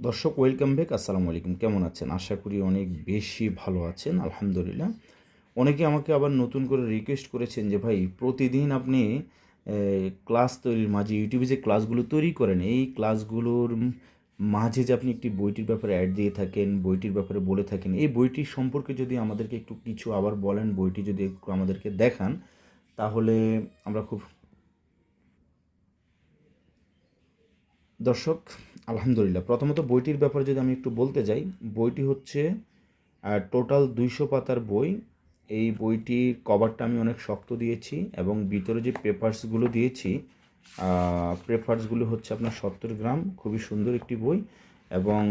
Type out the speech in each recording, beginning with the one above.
দর্শক welcome back আসসালামু আলাইকুম। কেমন আছেন? আশা করি অনেক বেশি ভালো আছেন, আলহামদুলিল্লাহ। অনেকে আমাকে আবার নতুন করে রিকোয়েস্ট করেছেন যে, ভাই, প্রতিদিন আপনি ক্লাস তৈরির মাঝে ইউটিউবে যে ক্লাসগুলো তৈরি করেন, এই ক্লাসগুলোর মাঝে যে আপনি একটি বইটির ব্যাপারে অ্যাড দিয়ে থাকেন, বইটির ব্যাপারে বলে থাকেন, এই বইটির সম্পর্কে যদি আমাদেরকে একটু কিছু আবার বলেন, বইটি যদি একটু আমাদেরকে দেখান, তাহলে আমরা খুব দর্শক, আলহামদুলিল্লাহ। প্রথমত বইটির ব্যাপারে যদি আমি একটু বলতে যাই, বইটি হচ্ছে টোটাল দুইশো পাতার বই। এই বইটির কভারটা আমি অনেক শক্ত দিয়েছি এবং ভিতরে যে পেপারসগুলো দিয়েছি পেপারসগুলো হচ্ছে আপনার সত্তর গ্রাম, খুবই সুন্দর একটি বই এবং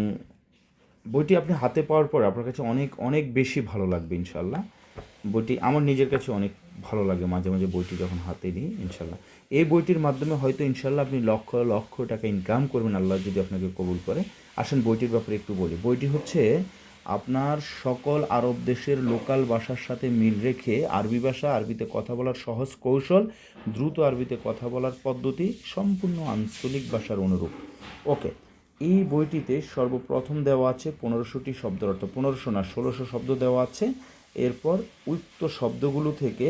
বইটি আপনি হাতে পাওয়ার পর আপনার কাছে অনেক অনেক বেশি ভালো লাগবে ইনশাল্লাহ বইটি আমার নিজের কাছে অনেক ভালো লাগে, মাঝে মাঝে বইটি যখন হাতে নিই, ইনশাল্লাহ। এই বইটির মাধ্যমে হয়তো ইনশাল্লাহ আপনি লক্ষ লক্ষ টাকা ইনকাম করবেন, আল্লাহ যদি আপনাকে কবুল করে। আসেন বইটির ব্যাপারে একটু বলি। বইটি হচ্ছে আপনার সকল আরব দেশের লোকাল ভাষার সাথে মিল রেখে আরবি ভাষা, আরবিতে কথা বলার সহজ কৌশল, দ্রুত আরবিতে কথা বলার পদ্ধতি, সম্পূর্ণ আঞ্চলিক ভাষার অনুরূপ। ওকে, এই বইটিতে সর্বপ্রথম দেওয়া আছে পনেরোশোটি শব্দের অর্থ। পনেরোশো না, ষোলোশো শব্দ দেওয়া আছে। এরপর উক্ত শব্দগুলো থেকে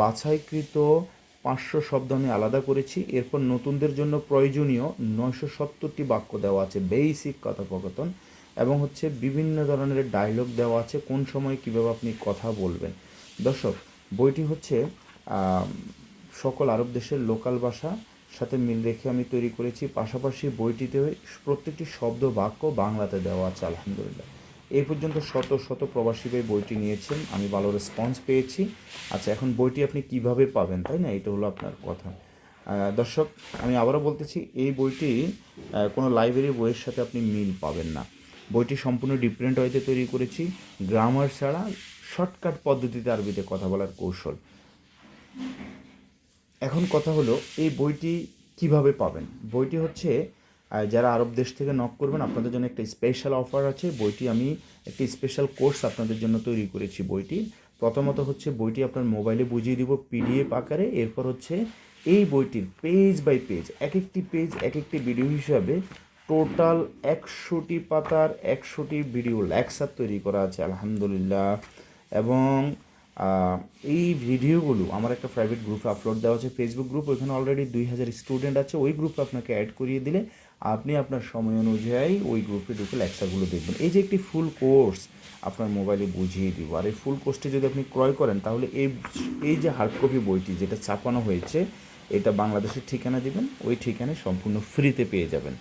বাছাইকৃত পাঁচশো শব্দ আমি আলাদা করেছি। এরপর নতুনদের জন্য প্রয়োজনীয় নয়শো সত্তরটি বাক্য দেওয়া আছে বেসিক কথোপকথন, এবং হচ্ছে বিভিন্ন ধরনের ডায়লগ দেওয়া আছে, কোন সময় কীভাবে আপনি কথা বলবেন। দর্শক, বইটি হচ্ছে সকল আরব দেশের লোকাল ভাষা সাথে মিল রেখে আমি তৈরি করেছি। পাশাপাশি বইটিতে প্রত্যেকটি শব্দ বাক্য বাংলাতে দেওয়া আছে, আলহামদুলিল্লাহ। এই পর্যন্ত শত শত প্রবাসী ভাই বইটি নিয়েছেন, আমি ভালো রেসপন্স পেয়েছি। আচ্ছা এখন বইটি আপনি কীভাবে পাবেন, তাই না? এটা হলো আপনার কথা। দর্শক, আমি আবারও বলতেছি, এই বইটি কোনো লাইব্রেরি বইয়ের সাথে আপনি মিল পাবেন না। বইটি সম্পূর্ণ ডিফারেন্ট ওয়েতে তৈরি করেছি। গ্রামার ছাড়া শর্টকাট পদ্ধতিতে আরবিতে কথা বলার কৌশল। এখন কথা হলো, এই বইটি কীভাবে পাবেন? বইটি হচ্ছে যারা আরব দেশ থেকে নক করবেন, আপনাদের জন্য একটা স্পেশাল অফার আছে। বইটি আমি একটি স্পেশাল কোর্স আপনাদের জন্য তৈরি করেছি বইটি। প্রথমত হচ্ছে বইটি আপনার মোবাইলে বুঝিয়ে দিব পিডিএফ আকারে। এরপর হচ্ছে এই বইটির পেজ বাই পেজ এক একটি পেজ এক একটি ভিডিও হিসাবে টোটাল একশোটি পাতার একশোটি ভিডিও লেকচার তৈরি করা আছে, আলহামদুলিল্লাহ। এবং এই ভিডিওগুলো আমার একটা প্রাইভেট গ্রুপে আপলোড দেওয়া আছে। ফেসবুক গ্রুপ ওইখানে অলরেডি দুই হাজার স্টুডেন্ট আছে। ওই গ্রুপে আপনাকে অ্যাড করিয়ে দিলে আপনি আপনার সময় অনুযায়ী ওই গ্রুপে ঢুকে লেকচারগুলো দেখবেন। এই যে একটি ফুল কোর্স আপনার মোবাইলে বুঝিয়ে দিব, আর এই ফুল কোর্সটি যদি আপনি ক্রয় করেন, তাহলে এই এই যে হার্ড কপি বইটি যেটা ছাপানো হয়েছে, এটা বাংলাদেশের ঠিকানা দেবেন, ওই ঠিকানায় সম্পূর্ণ ফ্রিতে পেয়ে যাবেন।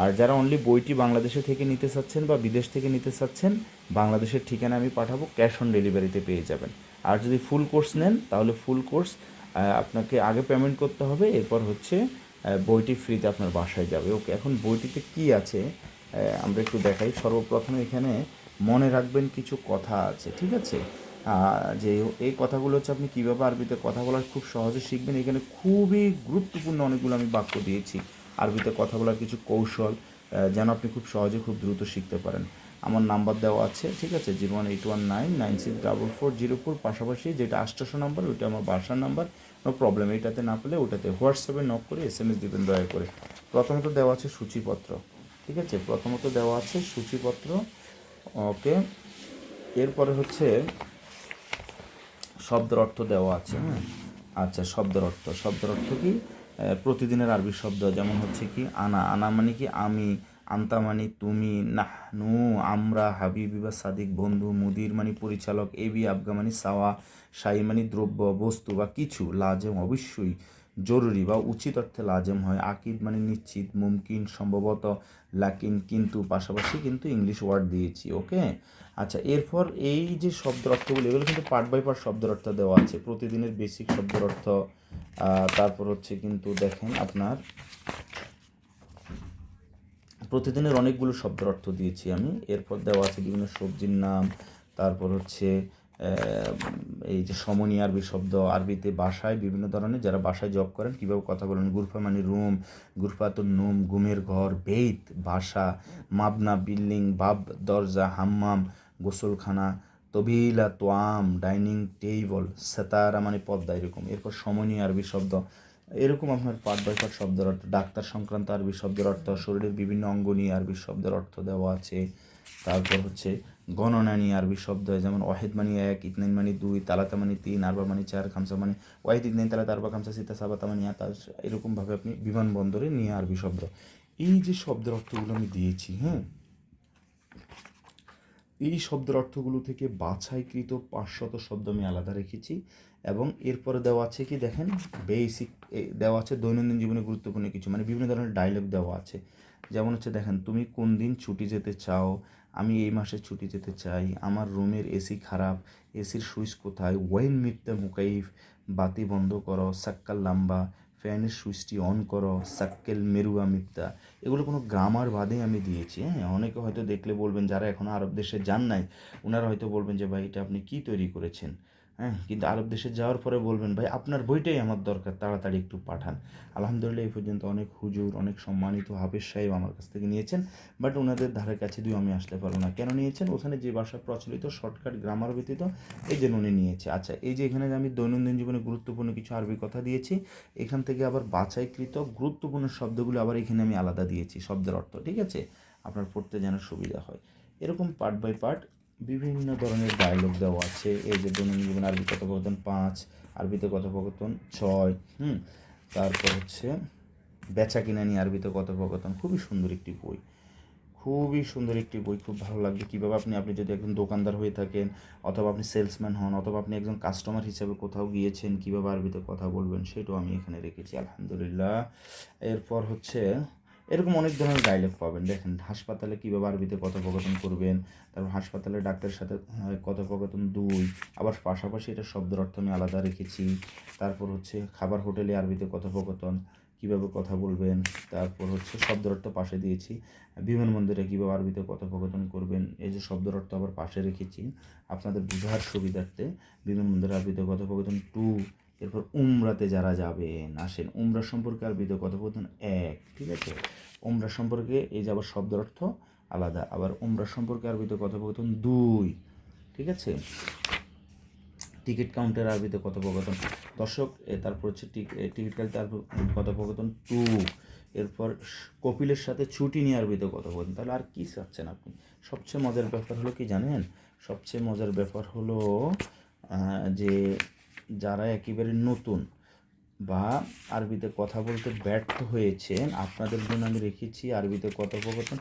আর যারা অনলি বইটি বাংলাদেশে থেকে নিতে চাচ্ছেন বা বিদেশ থেকে নিতে চাচ্ছেন, বাংলাদেশের ঠিকানা আমি পাঠাবো ক্যাশ অন ডেলিভারিতে পেয়ে যাবেন। আর যদি ফুল কোর্স নেন, তাহলে ফুল কোর্স আপনাকে আগে পেমেন্ট করতে হবে, এরপর হচ্ছে বইটি ফ্রিতে আপনার বাসায় যাবে। ওকে, এখন বইটিতে কি আছে আমরা একটু দেখাই। সর্বপ্রথমে এখানে মনে রাখবেন কিছু কথা আছে, ঠিক আছে? যে এই কথাগুলো হচ্ছে আপনি কীভাবে আরবিতে কথা বলার খুব সহজে শিখবেন। এখানে খুবই গুরুত্বপূর্ণ অনেকগুলো আমি বাক্য দিয়েছি। আরবিতে কথা বলার কিছু কৌশল যেন আপনি খুব সহজে, খুব দ্রুত শিখতে পারেন। আমার নাম্বার দেওয়া আছে, ঠিক আছে? Zero one eight one nine nine six double four zero four, পাশাপাশি যেটা আষ্টশো নাম্বার, ওইটা আমার বাসার নাম্বার। নো প্রবলেম এটাতে না পেলে ওটাতে হোয়াটসঅ্যাপে নক করে এস এম এস দেবেন দয়া করে। প্রথমত দেওয়া আছে সূচিপত্র, ঠিক আছে? প্রথমত দেওয়া আছে সূচিপত্র, ওকে? এরপরে হচ্ছে শব্দের অর্থ দেওয়া আছে হ্যাঁ? আচ্ছা শব্দের অর্থ। শব্দের অর্থ কি? প্রতিদিনের আরবি শব্দ, যেমন হচ্ছে কি, আনা। আনা মানে কি, আমি আন্তা মানে তুমি, নাহনু, আমরা, হাবিবি বা সাদিক, বন্ধু, মুদির মানে পরিচালক, এবি আবগা মানে সাওয়া সাই মানে দ্রব্য, বস্তু বা কিছু লাজেম অবশ্যই জরুরি বা উচিত অর্থে লাজেম হয়। আকিদ মানে নিশ্চিত, মুমকিন, সম্ভবত, লাকিন, কিন্তু পাশাপাশি কিন্তু ইংলিশ ওয়ার্ড দিয়েছি, ওকে? আচ্ছা এরপর এই যে শব্দ অর্থগুলো, এগুলো কিন্তু পার্ট বাই পার্ট শব্দের অর্থ দেওয়া আছে। প্রতিদিনের বেসিক শব্দের অর্থ তারপর হচ্ছে কিন্তু দেখেন আপনার প্রতিদিনের অনেকগুলো শব্দের অর্থ দিয়েছি আমি। এরপর দেওয়া আছে বিভিন্ন সবজির নাম, তারপর হচ্ছে এই যে সমনি আরবি শব্দ, আরবিতে বাসায় বিভিন্ন ধরনের, যারা বাসায় জব করেন, কীভাবে কথা বলেন, গুরফা মানে রুম, গুরফাতুন নুম গুমের ঘর, বেইত, বাসা, মাবনা, বিল্ডিং, বাব, দরজা, হাম্মাম, গোসলখানা, তবিলা, তোয়াম, ডাইনিং টেবল সেতারা মানে পদ্মা, এরকম। এরপর সমনি আরবি শব্দ এরকম আপনার পার্ট বাই পার্ট শব্দের অর্থ, ডাক্তার সংক্রান্ত আরবি শব্দের অর্থ, শরীরের বিভিন্ন অঙ্গ নিয়ে আরবি শব্দের অর্থ দেওয়া আছে। তারপর হচ্ছে গণনা নিয়ে আরবি শব্দ যেমন ওয়াহিদ মানে এক, ইতনাইন মানি দুই, তালাতা মানে তিন, আরবা মানে চার, খামসা মানে ওয়াহিদ ইতনাইন তালাত, আরবা খামসা সিতা, সাবাতা মানে আতা এরকমভাবে আপনি বিমানবন্দরে নিয়ে আরবি শব্দ। এই যে শব্দের অর্থগুলো আমি দিয়েছি হ্যাঁ? এই শব্দের অর্থগুলো থেকে বাছাইকৃত পাঁচশত শব্দ আমি আলাদা রেখেছি এবং এরপরে দেওয়া আছে কি দেখেন? বেসিক দেওয়া আছে দৈনন্দিন জীবনে গুরুত্বপূর্ণ কিছু মানে বিভিন্ন ধরনের ডায়লগ দেওয়া আছে। যেমন হচ্ছে দেখেন, তুমি কোন দিন ছুটি যেতে চাও? আমি এই মাসে ছুটি যেতে চাই। আমার রুমের এসি খারাপ। এসির সুইচ কোথায়? ওয়েন মিথ্যা মুকাইফ? বাতি বন্ধ করো। সাক্কাল লাম্বা। ফ্যানের সুইচটি অন করো সাক্কেল মেরুয়া মিপ্তা এগুলো কোনো গ্রামার বাদে আমি দিয়েছি হ্যাঁ? অনেকে হয়তো দেখলে বলবেন, যারা এখনও আরব দেশে যান নাই ওনারা হয়তো বলবেন যে, ভাই, এটা আপনি কী তৈরি করেছেন? হ্যাঁ। কিন্তু আরব দেশে যাওয়ার পরে বলবেন, ভাই, আপনার বইটাই আমার দরকার, তাড়াতাড়ি একটু পাঠান। আলহামদুলিল্লাহ, এই পর্যন্ত অনেক হুজুর, অনেক সম্মানিত হাফিজ সাহেব আমার কাছ থেকে নিয়েছেন, বাট ওনাদের ধারে কাছে দিয়েও আমি আসতে পারব না। কেন নিয়েছেন? ওখানে যে ভাষা প্রচলিত, শর্টকাট গ্রামার ব্যতীত, এই জন্য উনি নিয়েছে। আচ্ছা এই যে এখানে আমি দৈনন্দিন জীবনে গুরুত্বপূর্ণ কিছু আরবি কথা দিয়েছি, এখান থেকে আবার বাছাইকৃত গুরুত্বপূর্ণ শব্দগুলো আবার এখানে আমি আলাদা দিয়েছি, শব্দের অর্থ, ঠিক আছে? আপনার পড়তে যেন সুবিধা হয়। এরকম পার্ট বাই পার্ট বিভিন্ন ধরনের ডায়লগ দেওয়া আছে। এই যে দৈনন্দিন জীবন আরবি কথোপকথন পাঁচ, আরবিতে কথোপকথন ছয়, হুম? তারপর হচ্ছে বেচা কিনা নিয়ে আরবিতে কথোপকথন। খুবই সুন্দর একটি বই। খুবই সুন্দর একটি বই, খুব ভালো লাগবে। কীভাবে আপনি আপনি যদি একজন দোকানদার হয়ে থাকেন অথবা আপনি সেলসম্যান হন অথবা আপনি একজন কাস্টমার হিসেবে কোথাও গিয়েছেন, কীভাবে আরবিতে কথা বলবেন, সেটাও আমি এখানে রেখেছি, আলহামদুলিল্লাহ। এরপর হচ্ছে এরকম অনেক ধরনের ডায়লগ পাবেন। দেখেন, হাসপাতালে কীভাবে আরবিতে কথোপকথন করবেন, তারপর হাসপাতালে ডাক্তারের সাথে কথোপকথন দুই, আবার পাশাপাশি এটা শব্দের অর্থ আমি আলাদা রেখেছি, তারপর হচ্ছে খাবার হোটেলে আরবিতে কথোপকথন, কীভাবে কথা বলবেন, তারপর হচ্ছে শব্দের অর্থ পাশে দিয়েছি বিমানবন্দরে কীভাবে আরবিতে কথোপকথন করবেন, এই যে শব্দের অর্থ আবার পাশে রেখেছি। আপনাদের বোঝার সুবিধার্থে বিমানবন্দরে আরবিতে কথোপকথন টু এরপর উমরাতে যারা যাবেন, আসেন। উমরা সম্পর্কে আরবিতে কথোপকথন এক, ঠিক আছে? উমরা সম্পর্কে এই যাবার শব্দের অর্থ আলাদা, আবার উমরা সম্পর্কে আর আরবিতে কথোপকথন দুই, ঠিক আছে? টিকিট কাউন্টার আর আরবিতে কথোপকথন দর্শক তারপর হচ্ছে টিকিট কাউন্টার কথোপকথন টু। এরপর কপিলের সাথে ছুটি নিয়ে আর আরবিতে কথোপকথন তাহলে আর কী চাচ্ছেন আপনি? সবচেয়ে মজার ব্যাপার হলো কি জানেন? সবচেয়ে মজার ব্যাপার হলো যে যারা একেবারে নতুন বা আরবিতে কথা বলতে ব্যর্থ হয়েছেন, আপনাদের জন্য আমি রেখেছি আরবিতে কথোপকথন,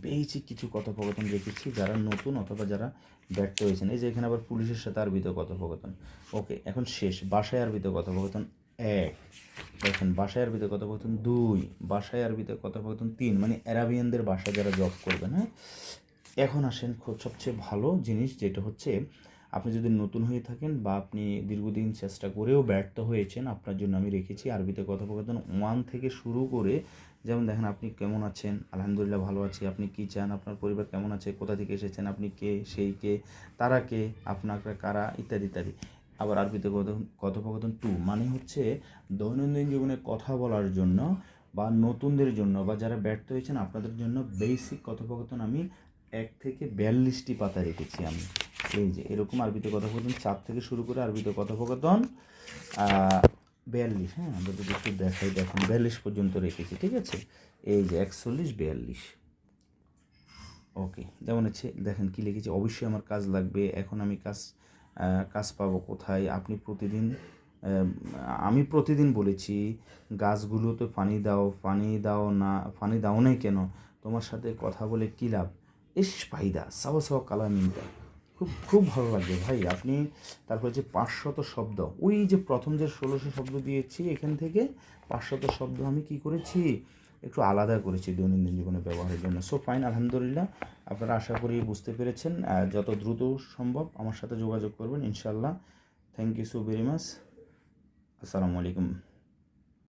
বেশি কিছু কথোপকথন রেখেছি যারা নতুন অথবা যারা ব্যর্থ হয়েছেন। এই যে এখানে আবার পুলিশের সাথে আরবিতে কথোপকথন। ওকে, এখন শেষ। বাসায় আরবিতে কথোপকথন এক। দেখেন, বাসায় আরবিতে কথোপকথন দুই, বাসায় আরবিতে কথোপকথন তিন মানে অ্যারাবিয়ানদের বাসায় যারা জব করবেন হ্যাঁ? এখন আসেন সবচেয়ে ভালো জিনিস যেটা হচ্ছে আপনি যদি নতুন হয়ে থাকেন বা আপনি দীর্ঘদিন চেষ্টা করেও ব্যর্থ হয়েছেন, আপনার জন্য আমি রেখেছি আরবিতে কথোপকথন ওয়ান থেকে শুরু করে, যেমন দেখেন আপনি কেমন আছেন, আলহামদুলিল্লাহ ভালো আছি, আপনি কী চান, আপনার পরিবার কেমন আছে, কোথা থেকে এসেছেন, আপনি কে, সেই কে, তারা কে আপনারা কারা, ইত্যাদি ইত্যাদি। আবার আরবিতে কথোপকথন- টু মানে হচ্ছে দৈনন্দিন জীবনে কথা বলার জন্য বা নতুনদের জন্য বা যারা ব্যর্থ হয়েছেন, আপনাদের জন্য বেসিক কথোপকথন আমি এক থেকে বিয়াল্লিশটি পাতা রেখেছি আমি। এই যে, এরকম আরবিতে কথোপকথন চার থেকে শুরু করে আরবিতে কথোপকথন বিয়াল্লিশ হ্যাঁ আমরা যদি একটু দেখাই, দেখুন, বিয়াল্লিশ পর্যন্ত রেখেছি, ঠিক আছে? এই যে, একচল্লিশ, বিয়াল্লিশ। ওকে, যেমন হচ্ছে, দেখেন কী লিখেছি, অবশ্যই আমার কাজ লাগবে, এখন আমি কাজ কাজ পাবো কোথায়? আপনি প্রতিদিন আমি প্রতিদিন বলেছি, গাছগুলোতে পানি দাও পানি দাও না, পানি দাও নাই কেন? তোমার সাথে কথা বলে কী লাভ? ইস ফাইদা সাওয়া সাওয়া কালামিনটা খুব খুব ভালো লাগবে ভাই। আপনি তারপরে যে পাঁচশত শব্দ, ওই যে প্রথম যে ষোলোশো শব্দ দিয়েছি এখান থেকে পাঁচশত শব্দ আমি কি করেছি? একটু আলাদা করেছি দৈনন্দিন জীবনে ব্যবহারের জন্য। সো ফাইন আলহামদুলিল্লাহ। আপনারা আশা করি বুঝতে পেরেছেন যত দ্রুত সম্ভব আমার সাথে যোগাযোগ করবেন ইনশাল্লাহ thank you so very much আসসালামু আলাইকুম।